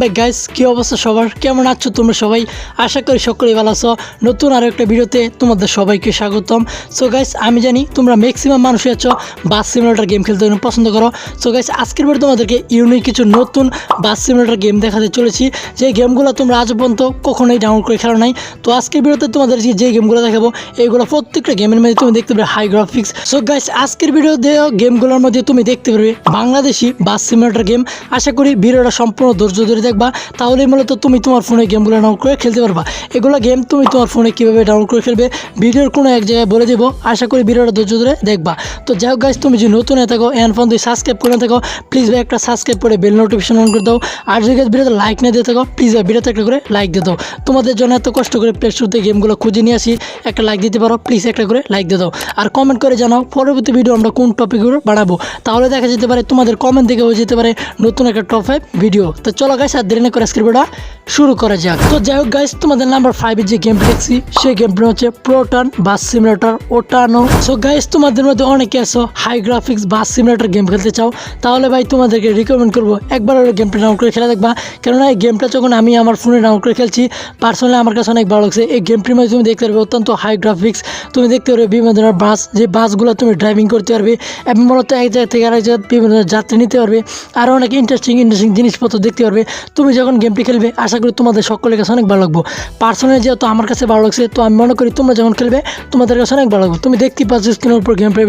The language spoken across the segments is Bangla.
ব্যাক গাইস কি অবস্থা সবার? কেমন আছো তোমরা সবাই? আশা করি সকলেই ভালো আছো। নতুন আরও একটা ভিডিওতে তোমাদের সবাইকে স্বাগতম। সো গাইস আমি জানি তোমরা ম্যাক্সিমাম মানুষই আছো বাস সিমুলেটার গেম খেলতে পছন্দ করো। সো গাইস আজকের ভিডিও তোমাদেরকে ইউনিক কিছু নতুন বাস সিমুলেটার গেম দেখাতে চলেছি। যে গেমগুলো তোমরা আজ পর্যন্ত কখনোই ডাউনলোড করে খেলো নাই। তো আজকের ভিডিওতে তোমাদের যে যে গেমগুলো দেখাবো এইগুলো প্রত্যেকটা গেমের মধ্যে তুমি দেখতে পাবে হাই গ্রাফিক্স সো গাইস আজকের ভিডিও দেওয়া গেমগুলোর মধ্যে তুমি দেখতে পারবে বাংলাদেশি বাস সিমুলেটার গেম আশা করি ভিডিওটা সম্পূর্ণ ধৈর্য ধরে দেখবা তাহলে মূলত তুমি তোমার ফোনে গেমগুলো ডাউনলোড করে খেলতে পারবা। এগুলো গেম তুমি তোমার ফোনে কীভাবে ডাউনলোড করে খেলবে, ভিডিওর কোনো এক জায়গায় বলে দেবো। আশা করি ভিডিওটা ধৈর্য ধরে দেখবা। তো যাই হোক গাইস তুমি যদি নতুন হয়ে থাকো এন ফোন তুই সাবস্ক্রাইব করে থাকো প্লিজ ভাই একটা সাবস্ক্রাইব করে বেল নোটিফিকেশন অন করে দাও। আর যদি guys ভিডিওতে লাইক না দিয়ে থাকো প্লিজ ভাই ভিডিওতে একটা করে লাইক দিয়ে দাও। তোমাদের জন্য এত কষ্ট করে প্লে স্টোর থেকে গেমগুলো খুঁজে নিয়ে আসি, একটা লাইক দিতে পারো প্লিজ একটা করে লাইক দিয়ে দাও। আর কমেন্ট করে জানাও, পরবর্তী ভিডিও আমরা কোন টপিকগুলো বানাবো। তাহলে দেখা যেতে পারে তোমাদের কমেন্ট থেকে হয়ে যেতে পারে নতুন একটা টপ ফাইভ ভিডিও তো চলো গাইস আর দেরি না করে আজকের শুরু করা যাক। তো যাই হোক গাইস তোমাদের নাম্বার ফাইভের যে গেম দেখছি, সেই গেমটা হচ্ছে প্রোটন বাস সিমুলেটর ওটানো সো গাইস তোমাদের মধ্যে অনেকে আছো high graphics bus simulator game খেলতে চাও, তাহলে ভাই তোমাদেরকে রিকমেন্ড করব, একবার ওই গেমটা ডাউনলোড করে খেলা দেখবা। কেননা এই গেমটা যখন আমি আমার ফোনে ডাউনলোড করে খেলছি পার্সোনালি আমার কাছে অনেক ভালো লাগছে। এই গেমটির মধ্যে তুমি দেখতে পারবে অত্যন্ত হাই গ্রাফিক্স তুমি দেখতে পারবে বিভিন্ন ধরনের বাস, যে বাসগুলো তুমি ড্রাইভিং করতে পারবে, এবং মূলত এক জায়গা থেকে আরেক জায়গায় বিভিন্ন যাত্রী নিতে পারবে আরও অনেক ইন্টারেস্টিং ইন্টারেস্টিং জিনিসপত্র দেখতে পারবে। তুমি যখন গেমটি খেলবে আশা করি তোমাদের সকলের কাছে অনেক ভালো লাগবে। পার্সোনালি যেহেতু আমার কাছে ভালো লাগছে তো আমি মনে করি তোমরা যখন খেলবে তোমাদের কাছে অনেক ভালো লাগবে। তুমি দেখতে পাচ্ছ স্ক্রিনের উপর গেম প্লে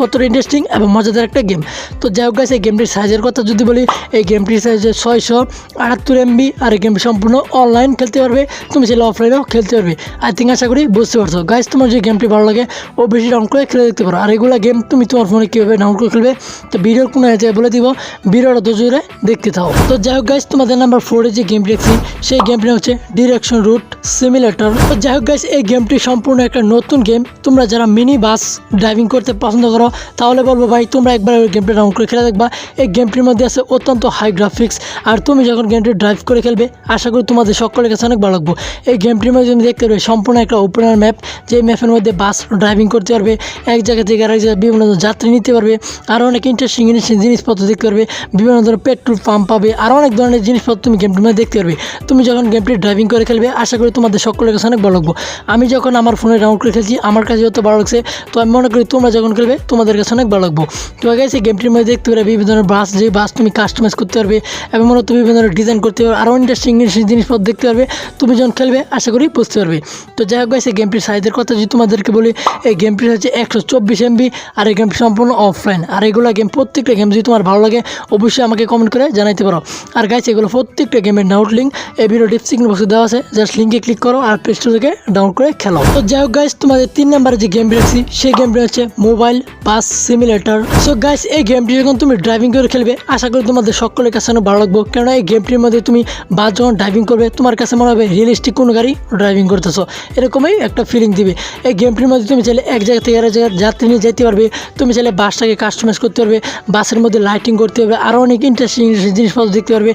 কতটা ইন্টারেস্টিং এবং মজাদার একটা গেম তো যাই হোক guys, এই গেমটির সাইজের কথা যদি বলি এই গেমটির সাইজ ছয়শো আটাত্তর এমবি আর এই গেমটি সম্পূর্ণ অনলাইন খেলতে পারবে। তুমি চাইলে অফলাইনেও খেলতে পারবে। আই থিঙ্ক আশা করি বুঝতে পারছ। গাইজ তোমার যে গেমটি ভালো লাগে ও বেশি ডাউনলোড করে খেলে দেখতে পারো। আর এগুলো গেম তুমি তোমার ফোনে কীভাবে ডাউনলোড করে খেলবে তো ভিডিওর কোনো জায়গায় বলে দিব। ভিডিওটা দুজোরে দেখতে থাও। তো যাই হোক গাইজ তোমাদের নাম্বার ফোরে যে গেমটি দেখছি সেই গেমটি হচ্ছে ডিরেকশন রুট সিমিলেটর তো যাই হোক গাইজ এই গেমটি সম্পূর্ণ একটা নতুন গেম তোমরা যারা মিনি বাস ড্রাইভিং করতে পছন্দ করো, তাহলে বলব ভাই, তোমরা একবার ওই গেমটি ডাউনলোড করে খেলে দেখবা। এই গেমটির মধ্যে আছে অত্যন্ত হাই গ্রাফিক্স আর তুমি যখন গেমটি ড্রাইভ করে খেলবে, আশা করি তোমাদের সকলের কাছে অনেক ভালো লাগবো। এই গেমটির মধ্যে তুমি দেখতে পারবে সম্পূর্ণ একটা ওপেনার ম্যাপ যে ম্যাপের মধ্যে বাস ড্রাইভিং করতে পারবে। এক জায়গা থেকে আরেক জায়গায় বিভিন্ন ধরনের যাত্রী নিতে পারবে। আরও অনেক ইন্টারেস্টিং ইন্টারেস্টিং জিনিসপত্র দেখতে পারবে। বিভিন্ন ধরনের পেট্রোল পাম্প পাবে। আরও অনেক ধরনের জিনিসপত্র তুমি গেমটির মধ্যে দেখতে পারবে। তুমি যখন গেমটি ড্রাইভিং করে খেলবে, আশা করি তোমাদের সকলের কাছে অনেক ভালো লাগবে। আমি যখন আমার ফোনে ডাউনলোড করে খেলছি, আমার কাছে যত ভালো লাগছে, তো আমি মনে করি তোমরা যখন খেলবে, তোমাদের কাছে অনেক ভালো লাগবে। তো সেই গেমটির মধ্যে দেখতে পারবে বিভিন্ন ধরনের বাস যে বাস তুমি কাস্টমাইজ করতে পারবে এবং মূলত বিভিন্ন ধরনের ডিজাইন করতে পারবে। আরও ইন্টারেস্টিং জিনিসপত্র দেখতে পারবে। তুমি যখন খেলবে, আশা করি বুঝতে পারবে। তো যাই হোক এই গেমটির সাইজের কথা যদি তোমাদেরকে বলি, এই গেমটির হচ্ছে একশো চব্বিশ এমবি আর এই গেমটি সম্পূর্ণ অফলাইন আর এগুলো গেম প্রত্যেকটা গেম যদি তোমার ভালো লাগে, অবশ্যই আমাকে কমেন্ট করে জানাইতে পারো। আর গাইছে এগুলো প্রত্যেকটা গেমের ডাউনলোড লিঙ্ক এই ভিডিও ডিসক্রিপশন বক্সে দেওয়া আছে। জাস্ট লিঙ্কে ক্লিক করো আর প্লে স্টোর থেকে ডাউনলোড করে খেলো। তো যাই হোক গাইস তোমাদের তিন নম্বরে যে গেমটি রাখছি সেই গেমটি হচ্ছে mobile bus simulator so guys এই গেমটি যখন তুমি ড্রাইভিং করে খেলবে। আশা করি তোমাদের সকলের কাছে ভালো লাগবে। কেননা এই গেমটির মধ্যে তুমি বাস যখন ড্রাইভিং করবে, তোমার কাছে মনে হবে রিয়েলিস্টিক কোনো গাড়ি ড্রাইভিং করতেছো। এরকমই একটা ফিলিং দিবে। এই গেমটির মধ্যে তুমি চাইলে এক জায়গা থেকে আরেক জায়গায় যাত্রী নিয়ে যেতে পারবে। তুমি চাইলে বাসটাকে কাস্টমাইজ করতে পারবে। বাসের মধ্যে লাইটিং করতে পারবে। আরও অনেক ইন্টারেস্টিং জিনিসপত্র দেখতে পারবে।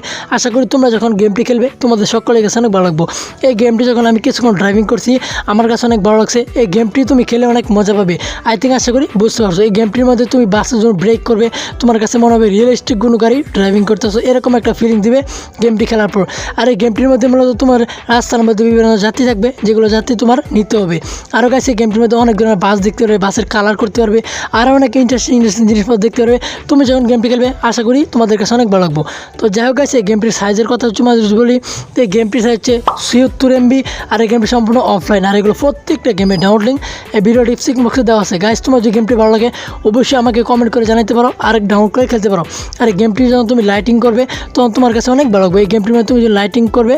করি তোমরা যখন গেমটি খেলবে, তোমাদের সকলের কাছে অনেক ভালো লাগবো। এই গেমটি যখন আমি কিছুক্ষণ ড্রাইভিং করছি, আমার কাছে অনেক ভালো লাগছে। এই গেমটি তুমি খেলে অনেক মজা পাবে। আই থিঙ্ক আশা করি বুঝতে পারছ। এই গেমটির মধ্যে তুমি বাসের জন্য ব্রেক করবে। তোমার কাছে মনে হবে রিয়েলিস্টিক কোনো গাড়ি ড্রাইভিং করতেছো। এরকম একটা ফিলিং দিবে গেমটি খেলার পর। আর এই গেমটির মধ্যে মূলত তোমার রাস্তার মধ্যে বিভিন্ন যাত্রী থাকবে, যেগুলো যাত্রী তোমার নিতে হবে। আরও কাছে গেমটির মধ্যে অনেক ধরনের বাস দেখতে পারবে বাসের কালার করতে পারবে। আরও অনেক ইন্টারেস্টিং ইন্টারেস্টিং জিনিসপত্র দেখতে পারবে। তুমি যখন গেমটি খেলবে, আশা করি তোমাদের কাছে অনেক ভালো লাগবো। তো যাই হোক আছে গেমটির সাইজের কথা হচ্ছে যদি বলি এই গেমটির সাইজ হচ্ছে ছিয়াত্তর এমবি আর এই গেমটি সম্পূর্ণ অফলাইন আর এগুলো প্রত্যেকটা গেমের ডাউনলোড লিঙ্ক এই ভিডিও ডিপসিক বক্সে দেওয়া আছে। গাইজ তোমার যদি গেমটি ভালো লাগে, অবশ্যই আমাকে কমেন্ট করে জানাতে পারো, আর ডাউনলোড করে খেলতে পারো। আর এই গেমটি যখন তুমি লাইটিং করবে, তখন তোমার কাছে অনেক ভালো লাগবে। এই গেমটির মধ্যে তুমি যদি লাইটিং করবে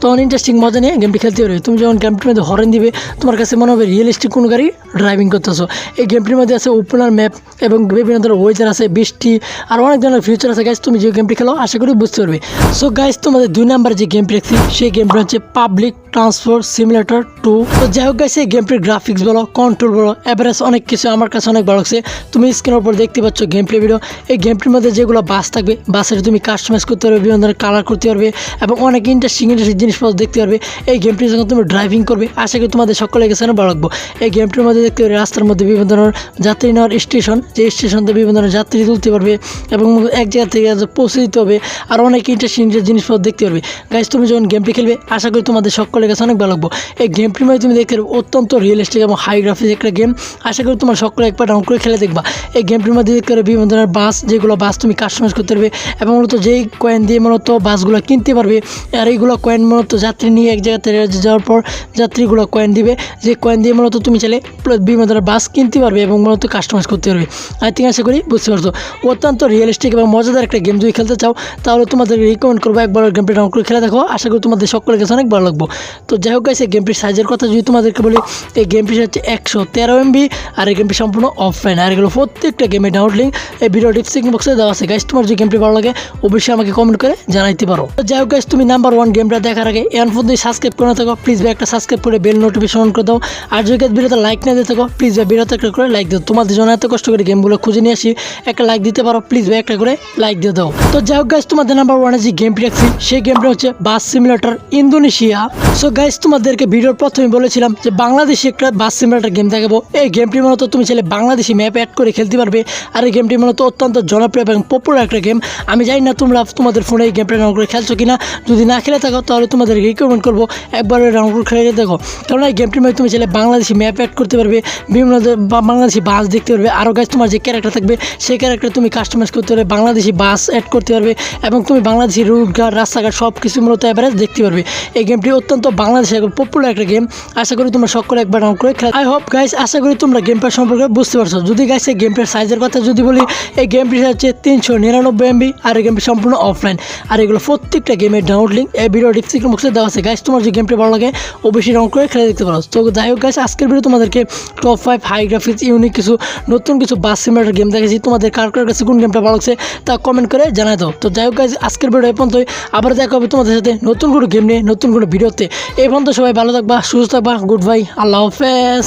তখন ইন্টারেস্টিং মজা নিয়ে গেমটি খেলতে পারবে তুমি যখন গেমটির মধ্যে হরেন দিবে, তোমার কাছে মনে হবে রিয়েলিস্টিক কোনো গাড়ি ড্রাইভিং করতেছো। এই গেমটির মধ্যে আছে ওপেনার ম্যাপ এবং বিভিন্ন ধরনের ওয়েদার আছে, বৃষ্টি আর অনেক ধরনের ফিউচার আছে। গাইজ তুমি যে গেমটি খেলো, আশা করি বুঝতে পারবে। সো গাইজ তোমাদের দুই নাম্বার যে গেমটি রাখছি সেই গেমটি হচ্ছে পাবলিক ট্রান্সপোর্ট সিমুলেটর টু তো যাই হোক গাইছে এই গেমটির গ্রাফিক্স বলো কন্ট্রোল বলো অ্যাভারেজ অনেক কিছু আমার কাছে অনেক ভালো লাগছে। তুমি স্ক্রিনের উপর দেখতে পাচ্ছ গেম প্লে ভিডিও এই গেমটির মধ্যে যেগুলো বাস থাকবে বাসের তুমি কাস্টমাইজ করতে পারবে, বিভিন্ন ধরনের কালার করতে পারবে এবং অনেক ইন্টারেস্টিং ইন্টারেস্টিং জিনিসপত্র দেখতে পারবে। এই গেমটি যখন তুমি ড্রাইভিং করবে। আশা করি তোমাদের সকলের কাছে ভালো লাগবো এই গেমটির মধ্যে দেখতে পারবে রাস্তার মধ্যে বিভিন্ন ধরনের যাত্রী নেওয়ার স্টেশন যে স্টেশন থেকে বিভিন্ন ধরনের যাত্রী তুলতে পারবে এবং এক জায়গা থেকে পৌঁছে দিতে হবে আর অনেক ইন্টারেস্টিং জিনিসপত্র দেখতে পারবে। গাইজ তুমি যখন গেমটি খেলবে, আশা করি তোমাদের সকলের কাছে অনেক ভালো লাগবো। এই গেমটির মধ্যে তুমি দেখতে পারবে অত্যন্ত রিয়েলিস্টিক এবং হাই গ্রাফিক্স একটা গেম আশা করি তোমার সকলে একবার ডাউন করে খেলে দেখবা। এই গেমটির মধ্যে দেখতে পারবে বিভিন্ন ধরনের বাস, যেগুলো বাস তুমি কাস্টমাইজ করতে পারবে এবং মূলত যেই কয়েন দিয়ে মূলত বাসগুলো কিনতে পারবে, আর এইগুলো কয়েন মূলত যাত্রী নিয়ে এক জায়গা থেকে যাওয়ার পর যাত্রীগুলো কয়েন দিবে। যে কয়েন দিয়ে মূলত তুমি চাইলে বিভিন্ন ধরনের বাস কিনতে পারবে এবং মূলত কাস্টমাইজ করতে পারবে। আই থিঙ্ক আশা করি বুঝতে পারছ। অত্যন্ত রিয়েলিস্টিক এবং মজাদার একটা গেম যদি খেলতে চাও তাহলে তোমাদের রিকমেন্ড করব একবার গেমটি ডাউন করে খেলে দেখো। আশা করি তোমাদের সকলের কাছে অনেক ভালো লাগবো। তো যাই হোক এই গেমটির সাইজের কথা যদি তোমাদেরকে বলি এই গেমটি হচ্ছে একশো তেরো এমবি আর এই গেমটি সম্পূর্ণ অফলাইন আর এগুলো প্রত্যেকটা গেমের ডাউনলোড লিঙ্ক এই ভিডিও ডিসক্রিপশন বক্সে দেওয়া আছে। গাইস তোমার যদি গেমটি ভালো লাগে অবশ্যই আমাকে কমেন্ট করে জানাইতে পারো। তো যাই হোক guys, তুমি নাম্বার ওয়ান গেমটা দেখার আগে এন ফোন দিয়ে সাবস্ক্রাইব করে থাকো প্লিজ ভাই একটা সাবস্ক্রাইব করে বেল নোটিফিকেশন অন করে দাও। আর যদি ভিডিওতে লাইক না দিয়ে থাকো প্লিজ ভাই ভিডিওতে একটা করে লাইক দিও। তোমাদের জন্য এত কষ্ট করে গেমগুলো খুঁজে নিয়ে আসি। একটা লাইক দিতে পারো প্লিজ ভাই একটা করে লাইক দিয়ে দাও। তো যাই হোক গাইস তোমাদের নাম্বার ওয়ানে যে গেমটি রাখছি, সেই গেমটা হচ্ছে bus simulator Indonesia so guys তোমাদেরকে ভিডিওর প্রথমে বলেছিলাম যে বাংলাদেশি একটা বাস সিমুলেটর গেম দেখাবো। এই গেমটি মূলত তুমি চাইলে বাংলাদেশি ম্যাপ অ্যাড করে খেলতে পারবে। আর এই গেমটি মূলত অত্যন্ত জনপ্রিয় এবং পপুলার একটা গেম আমি জানি না তোমরা তোমাদের ফোনে এই গেমটা ডাউনলোড করে খেলছো কিনা। যদি না খেলে থাকো, তাহলে তোমাদের রিকমেন্ড করব। একবার ডাউনলোড খেলে দেখো। কারণ এই গেমটির মধ্যে তুমি চাইলে বাংলাদেশি ম্যাপ অ্যাড করতে পারবে, বিভিন্ন বাংলাদেশি বাস দেখতে পারবে। আরও গাছ তোমার যে ক্যারেক্টার থাকবে, সেই ক্যারেক্টার তুমি কাস্টমাইজ করতে পারবে, বাংলাদেশি বাস অ্যাড করতে পারবে এবং তুমি বাংলাদেশি রুট ঘাট, রাস্তাঘাট সব কিছু মূলত অ্যাভারেজ দেখতে পারবে। এই গেমটি অত্যন্ত বাংলাদেশে পপুলার একটা গেম আশা করি তোমরা সকলে একবার ডাউন করে খেলা আই হোপ গাইস আশা করি তোমরা গেমটার সম্পর্কে বুঝতে পারছ। যদি গাইস এই গেমটার সাইজের কথা যদি বলি, এই গেমটি হচ্ছে তিনশো নিরানব্বই এমবি আর এই গেমটি সম্পূর্ণ অফলাইন আর এগুলো প্রত্যেকটা গেমের ডাউনলোড লিঙ্ক এই ভিডিও ডিসক্রিপশন বক্সে দেওয়া আছে। গাইস তোমার যে গেমটি ভালো লাগে, অবশ্যই ডাউন করে খেলে দেখতে পারো। তো যাই হোক গাইস আজকের ভিডিও তোমাদেরকে top five high graphics unique কিছু, নতুন কিছু বাস সিমিলার গেম দেখেছি তোমাদের কার কার কাছে কোন গেমটা ভালো লাগছে, তা কমেন্ট করে জানাই দাও। তো যাই হোক গাইস আজকের ভিডিও এই আবার দেখা হবে তোমাদের সাথে নতুন কোনো গেম নিয়ে, নতুন কোনো ভিডিওতে এই পর্যন্ত সবাই ভালো থাকবা, সুস্থ থাকবা গুড বাই আল্লাহ হাফেজ।